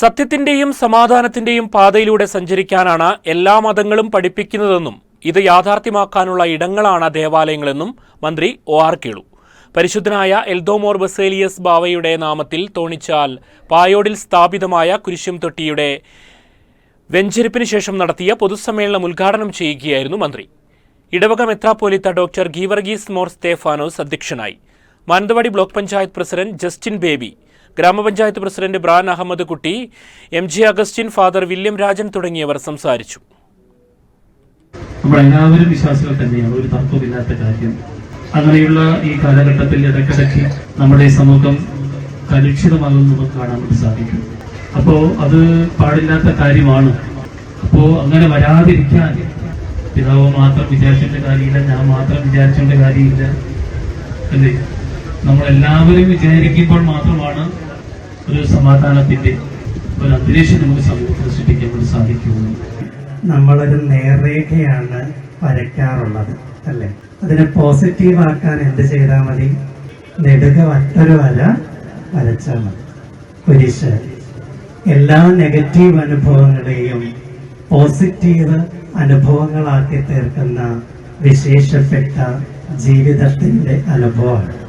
സത്യത്തിന്റെയും സമാധാനത്തിന്റെയും പാതയിലൂടെ സഞ്ചരിക്കാനാണ് എല്ലാ മതങ്ങളും പഠിപ്പിക്കുന്നതെന്നും ഇത് യാഥാർത്ഥ്യമാക്കാനുള്ള ഇടങ്ങളാണ് ദേവാലയങ്ങളെന്നും മന്ത്രി ഒ ആർ കേളു. പരിശുദ്ധനായ എൽദോമോർ ബസേലിയസ് ബാവയുടെ നാമത്തിൽ തോണിച്ചാൽ പായോടിൽ സ്ഥാപിതമായ കുരിശും തൊട്ടിയുടെ വെഞ്ചരിപ്പിന് ശേഷം നടത്തിയ പൊതുസമ്മേളനം ഉദ്ഘാടനം ചെയ്യുകയായിരുന്നു മന്ത്രി. ഇടവക മെത്രാപ്പോലിത്ത ഡോക്ടർ ഗീവർഗീസ് മോർ സ്തേഫാനോസ് അധ്യക്ഷനായി. Mananthavady block panchayat president Justin Baby gramapanchayat president Bran Ahammed Kutty M G Augustine father William Rajan തുടങ്ങിയവർ സംസാരിച്ചു. നമ്മളെല്ലാവരും വിശ്വാസികൾ തന്നെയാണ്. ഒരു തർക്കമില്ലാത്ത കാര്യം. അങ്ങനെയുള്ള ഈ കാലഘട്ടത്തിൽ ഇടയ്ക്കിടയ്ക്ക് നമ്മുടെ സമൂഹം കലുഷിതമാകും നമുക്ക് കാണാൻ വേണ്ടി സാധിക്കും. അപ്പോ അത് പാടില്ലാത്ത കാര്യമാണ്. അപ്പോ അങ്ങനെ വരാതിരിക്കാൻ പിതാവ് മാത്രം വിചാരിച്ചിട്ട് കാര്യമില്ല ഞാൻ മാത്രം വിചാരിച്ചേണ്ട കാര്യമില്ല. അല്ലേ? നമ്മളെല്ലാവരും വിചാരിക്കുമ്പോൾ മാത്രമാണ് ഒരു സമാധാനത്തിന്റെ ഒരു അന്തരീക്ഷം നമുക്ക് സമൂഹത്തിൽ സൃഷ്ടിക്കാൻ വേണ്ടി സാധിക്കുകയുള്ളൂ. നമ്മളൊരു നേർരേഖയാണ് വരയ്ക്കാറുള്ളത് അല്ലേ? അതിനെ പോസിറ്റീവ് ആക്കാൻ എന്ത് ചെയ്താൽ മതി? നെടുക വട്ടൊരു വര വരച്ചാൽ മതി. കുരിശ്. എല്ലാ നെഗറ്റീവ് അനുഭവങ്ങളെയും പോസിറ്റീവ് അനുഭവങ്ങളാക്കി തീർക്കുന്ന വിശേഷപ്പെട്ട ജീവിതത്തിന്റെ അനുഭവമാണ്.